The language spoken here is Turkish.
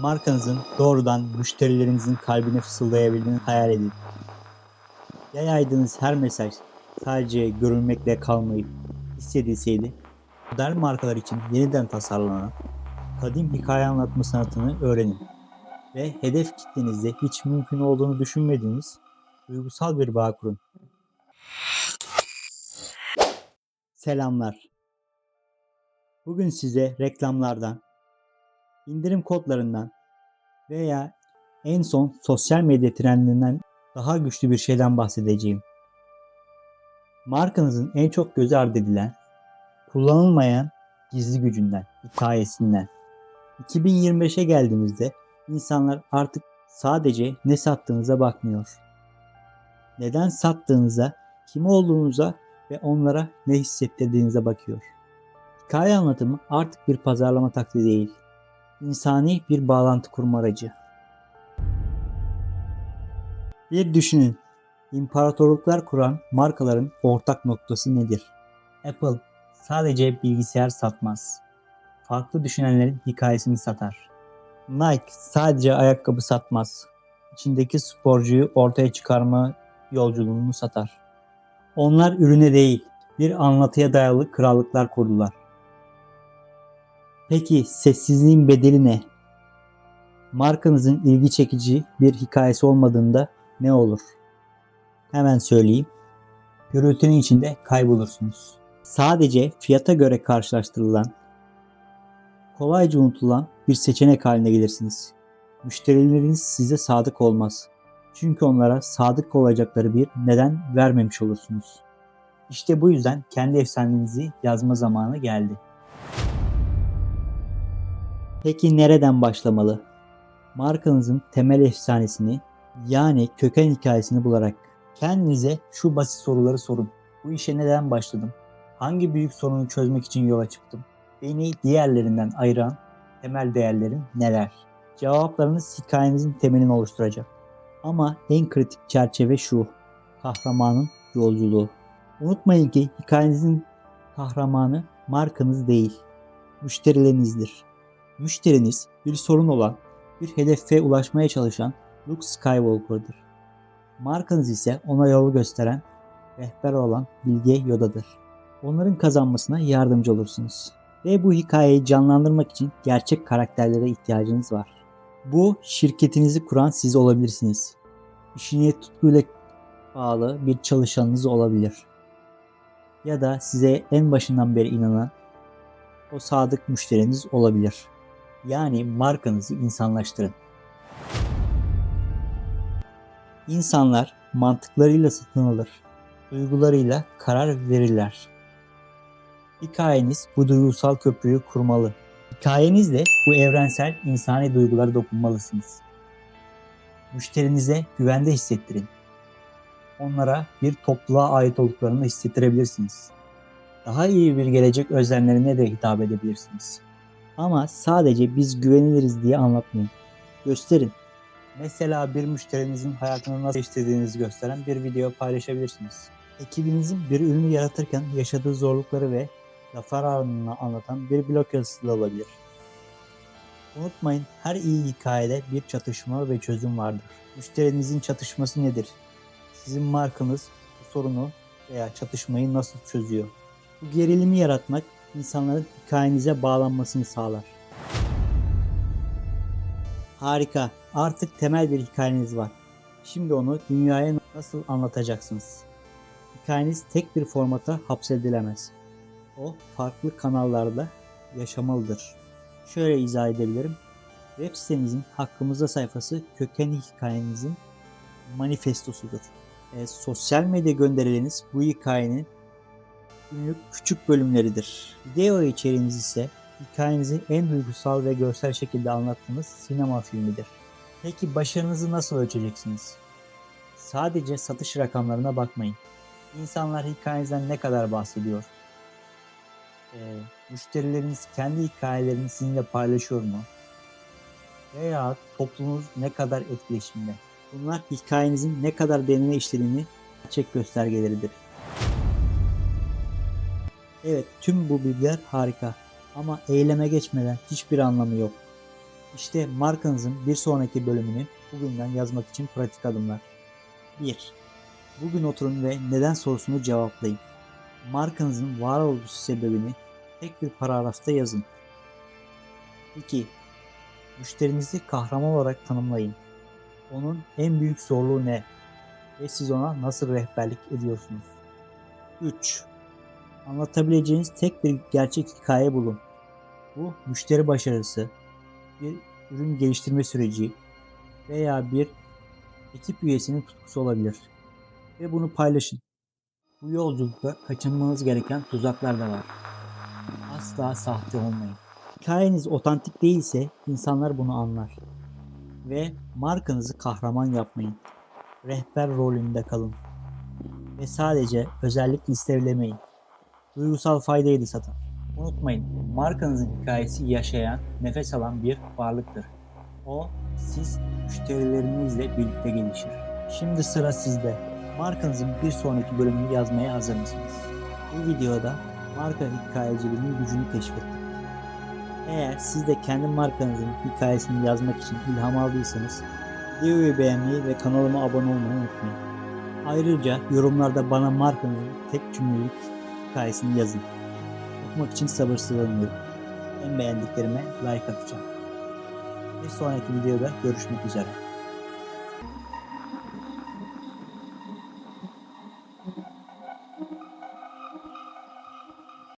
Markanızın doğrudan müşterilerinizin kalbine fısıldayabildiğini hayal edin. Ya yaydığınız her mesaj sadece görünmekle kalmayıp hissedilseydi, modern markalar için yeniden tasarlanan kadim hikaye anlatma sanatını öğrenin ve hedef kitlenizde hiç mümkün olduğunu düşünmediğiniz duygusal bir bağ kurun. Selamlar. Bugün size reklamlardan, indirim kodlarından veya en son sosyal medya trendinden daha güçlü bir şeyden bahsedeceğim. Markanızın en çok göz ardı edilen, kullanılmayan gizli gücünden, hikayesinden. 2025'e geldiğimizde insanlar artık sadece ne sattığınıza bakmıyor. Neden sattığınıza, kim olduğunuza ve onlara ne hissettirdiğinize bakıyor. Hikaye anlatımı artık bir pazarlama taktiği değil, insani bir bağlantı kurma aracı. Bir düşünün, imparatorluklar kuran markaların ortak noktası nedir? Apple sadece bilgisayar satmaz. Farklı düşünenlerin hikayesini satar. Nike sadece ayakkabı satmaz. İçindeki sporcuyu ortaya çıkarma yolculuğunu satar. Onlar ürüne değil, bir anlatıya dayalı krallıklar kurdular. Peki sessizliğin bedeli ne? Markanızın ilgi çekici bir hikayesi olmadığında ne olur? Hemen söyleyeyim. Gürültünün içinde kaybolursunuz. Sadece fiyata göre karşılaştırılan, kolayca unutulan bir seçenek haline gelirsiniz. Müşterileriniz size sadık olmaz. Çünkü onlara sadık olacakları bir neden vermemiş olursunuz. İşte bu yüzden kendi efsanenizi yazma zamanı geldi. Peki nereden başlamalı? Markanızın temel efsanesini yani köken hikayesini bularak kendinize şu basit soruları sorun. Bu işe neden başladım? Hangi büyük sorunu çözmek için yola çıktım? Beni diğerlerinden ayıran temel değerlerim neler? Cevaplarınız hikayenizin temelini oluşturacak. Ama en kritik çerçeve şu. Kahramanın yolculuğu. Unutmayın ki hikayenizin kahramanı markanız değil, müşterilerinizdir. Müşteriniz bir sorun olan, bir hedefe ulaşmaya çalışan Luke Skywalker'dır. Markanız ise ona yol gösteren, rehber olan Bilge Yoda'dır. Onların kazanmasına yardımcı olursunuz. Ve bu hikayeyi canlandırmak için gerçek karakterlere ihtiyacınız var. Bu şirketinizi kuran siz olabilirsiniz. İşine tutkuyla bağlı bir çalışanınız olabilir. Ya da size en başından beri inanan o sadık müşteriniz olabilir. Yani markanızı insanlaştırın. İnsanlar mantıklarıyla satın alır, duygularıyla karar verirler. Hikayeniz bu duygusal köprüyü kurmalı. Hikayenizle bu evrensel insani duygulara dokunmalısınız. Müşterinize güvende hissettirin. Onlara bir topluluğa ait olduklarını hissettirebilirsiniz. Daha iyi bir gelecek özlemlerine de hitap edebilirsiniz. Ama sadece biz güveniliriz diye anlatmayın. Gösterin. Mesela bir müşterinizin hayatını nasıl değiştirdiğinizi gösteren bir video paylaşabilirsiniz. Ekibinizin bir ürünü yaratırken yaşadığı zorlukları ve zafer anını anlatan bir blog yazısı da olabilir. Unutmayın her iyi hikayede bir çatışma ve çözüm vardır. Müşterinizin çatışması nedir? Sizin markanız bu sorunu veya çatışmayı nasıl çözüyor? Bu gerilimi yaratmak insanların hikayenize bağlanmasını sağlar. Harika. Artık temel bir hikayeniz var. Şimdi onu dünyaya nasıl anlatacaksınız? Hikayeniz tek bir formata hapsedilemez. O farklı kanallarda yaşamalıdır. Şöyle izah edebilirim. Web sitemizin hakkımızda sayfası köken hikayenizin manifestosudur. E, sosyal medya gönderileriniz bu hikayenin günlük küçük bölümleridir. Video içeriğiniz ise hikayenizi en duygusal ve görsel şekilde anlattığınız sinema filmidir. Peki başarınızı nasıl ölçeceksiniz? Sadece satış rakamlarına bakmayın. İnsanlar hikayenizden ne kadar bahsediyor? Ee, müşterileriniz kendi hikayelerini sizinle paylaşıyor mu? Veya toplumunuz ne kadar etkileşimde? Bunlar hikayenizin ne kadar derine işlediğini gerçek göstergeleridir. Evet tüm bu bilgiler harika ama eyleme geçmeden hiçbir anlamı yok. İşte markanızın bir sonraki bölümünü bugünden yazmak için pratik adımlar. 1. Bugün oturun ve neden sorusunu cevaplayın. Markanızın varoluş sebebini tek bir paragrafta yazın. 2. Müşterinizi kahraman olarak tanımlayın. Onun en büyük zorluğu ne? Ve siz ona nasıl rehberlik ediyorsunuz? 3. Anlatabileceğiniz tek bir gerçek hikaye bulun. Bu müşteri başarısı, bir ürün geliştirme süreci veya bir ekip üyesinin tutkusu olabilir. Ve bunu paylaşın. Bu yolculukta kaçınmanız gereken tuzaklar da var. Asla sahte olmayın. Hikayeniz otantik değilse insanlar bunu anlar. Ve markanızı kahraman yapmayın. Rehber rolünde kalın. Ve sadece özellik listelemeyin. Duygusal faydayı da. Unutmayın, markanızın hikayesi yaşayan, nefes alan bir varlıktır. O, siz müşterilerinizle birlikte gelişir. Şimdi sıra sizde. Markanızın bir sonraki bölümünü yazmaya hazır mısınız? Bu videoda marka hikayeciliğinin gücünü keşfettik. Eğer siz de kendi markanızın hikayesini yazmak için ilham aldıysanız videoyu beğenmeyi ve kanalıma abone olmayı unutmayın. Ayrıca yorumlarda bana markanızın tek cümlelik hikayesini yazın. Okumak için sabırsızlanıyorum. En beğendiklerime like atacağım. Bir sonraki videoda görüşmek üzere.